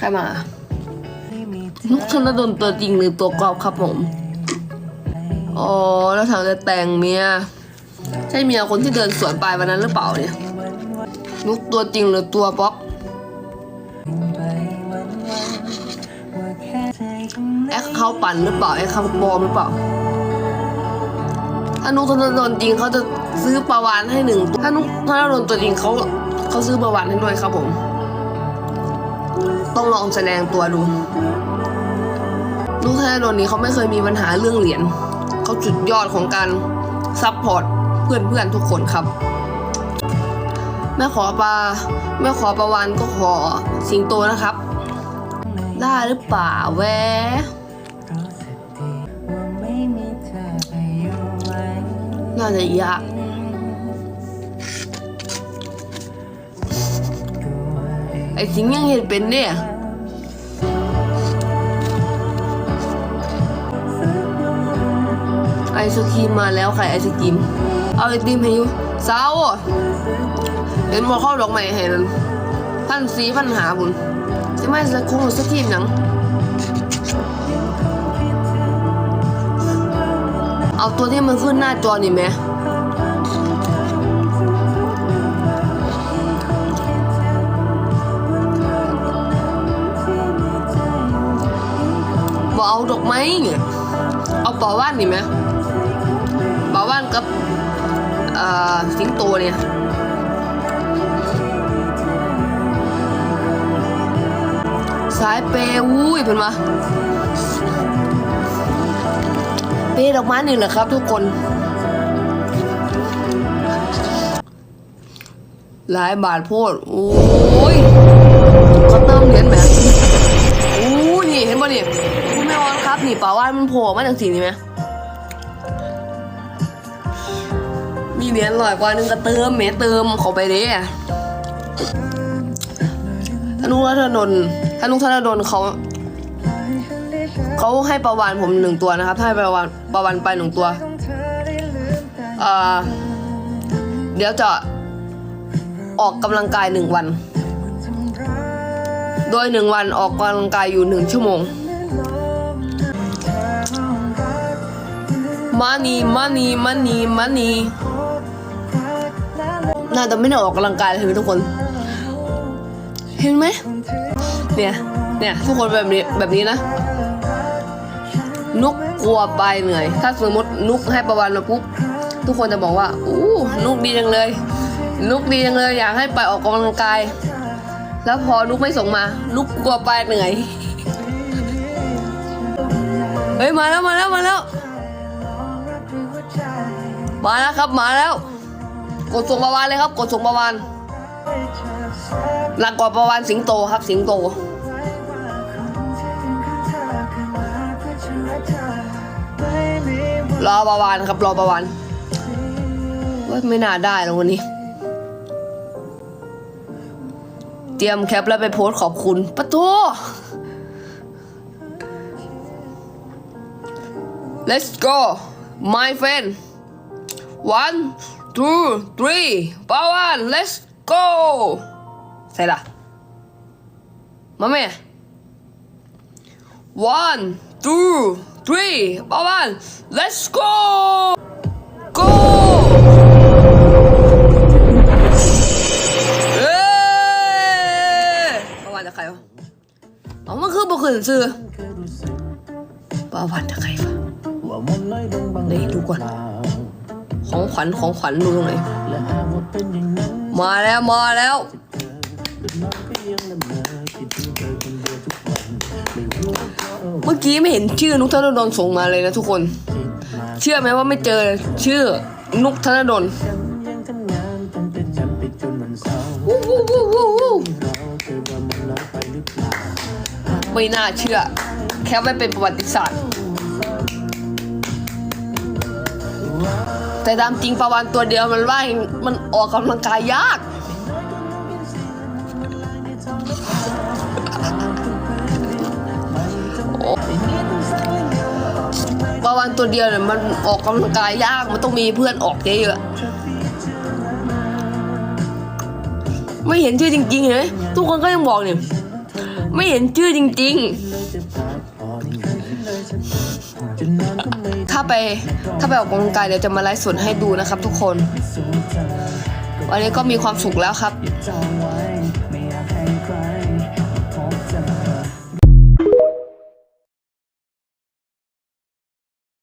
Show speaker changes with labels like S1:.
S1: ใครมานุกธนดลตัวจริงหรือตัวกรอบครับผม อ๋อ แล้วทางจะแต่งเมีย ใช่เมียคนที่เดินสวนไปวันนั้นหรือเปล่าเนี่ย นุกตัวจริงหรือตัวป๊อปแอคเขาปั่นหรือเปล่า แอคเขาปลอมหรือเปล่า ถ้านุกธนดลจริงเขาจะซื้อปลาวานให้หนึ่งตัวถ้านุกธนดลตัวจริงเขาเขาซื้อปลาวานให้ด้วยครับผม ต้องลองแสดงตัวดูนุกธนดลนี้เขาไม่เคยมีปัญหาเรื่องเหรียญเขาจุดยอดของการซัพพอร์ตเพื่อนๆทุกคนครับ แม่ขอปลาแม่ขอปลาวานก็ขอสิงโตนะครับ ได้หรือเปล่าแวน่าจะยาก อ้สิงยังเห็นเป็นเนี่ยไอศครีมมาแล้วใครไอศครีม เอาไอติมให้ยูสาวเห็นมอเข้าดอกไม้ให้นั่นพันสีพันหาบุญจะไม่สักคงสักทีมหยังเอาตัวที่มันขึ้นหน้าจอนี่ไหม บเอาดอกไม้เนี่ยเอาป่าว่านนี่ไหมป่าว่านกับสิงโตเนี่ยสายเปย์อุ้ยเพิ่นมาเป้ดอกไม้หนึ่งเหรอครับ ทุกคน หลายบาทโพดโอ้ยเขาเติมาจากสีนี้ไหมมีเหรียญลอยกว่านึงก็เติมเมเติมเข้าไปเด้ธนุรัตนนท์ธนุธนดลเขาเขาให้ประวานผมหนึ่งตัวนะครับให้ประวานประวานไปหนึ่งตัวเออเดี๋ยวจะออกกำลังกายหนึ่งวัน โดยหนึ่งวันออกกำลังกายอยู่หนึ่งชั่วโมง มานีมานีมานีมานีน่าจะไม่ได้ออกกำลังกายเลยทุกคน เห็นไหม เนี่ย เนี่ย ทุกคนแบบนี้แบบนี้นะ นุกกลัวไปเหนื่อย ถ้าสมมตินุกให้ประวันมาปุ๊บ ทุกคนจะบอกว่า อู้นุกดีจังเลย นุกดีจังเลย อยากให้ไปออกกำลังกาย แล้วพอนุกไม่ส่งมา นุกกลัวไปเหนื่อย เฮ้ย มาแล้วมาแล้วมาแล้ว มาแล้วครับมาแล้ว กดส่งประวานเลยครับ กดส่งประวานหลังกว่าประวานสิงโตครับ สิงโตรอประวานครับรอประวานว้ยไม่น่าได้แล้ววันนี้ เตรียมแคปแล้วไปโพสขอบคุณปะโต let's go my friend one two three ประวาน let's go ใส่ละมาแม่ one two three ประวาน let's go go เอ้ยประวานจะใครวะเอามันคือบ่ขึ้นซื้อประวานจะใครวะเดี๋ยวดูก่อน ของขวัญของขวัญดูตรงไหนมาแล้วมาแล้วเมื่อกี้ไม่เห็นชื่อนุกธนดลส่งมาเลยนะทุกคน เชื่อไหมว่าไม่เจอชื่อนุกธนดลวู้วู้วู้วู้วู้ไม่น่าเชื่อ แค่ไม่เป็นประวัติศาสตร์ แต่ตามจริงประวันตัวเดียวมันว่ายมันออกกำลังกายยากประวันตัวเดียวเนี่ยมันออกกำลังกายยาก มันต้องมีเพื่อนออกเยอะๆไม่เห็นชื่อจริงๆเห็นไหมทุกคนก็ยังบอกเนี่ย ไม่เห็นชื่อจริง ๆ ไปถ้าไปออกกำลังกายเดี๋ยวจะมาไลฟ์สดให้ดูนะครับ ทุกคน วันนี้ก็มีความสุขแล้วครับ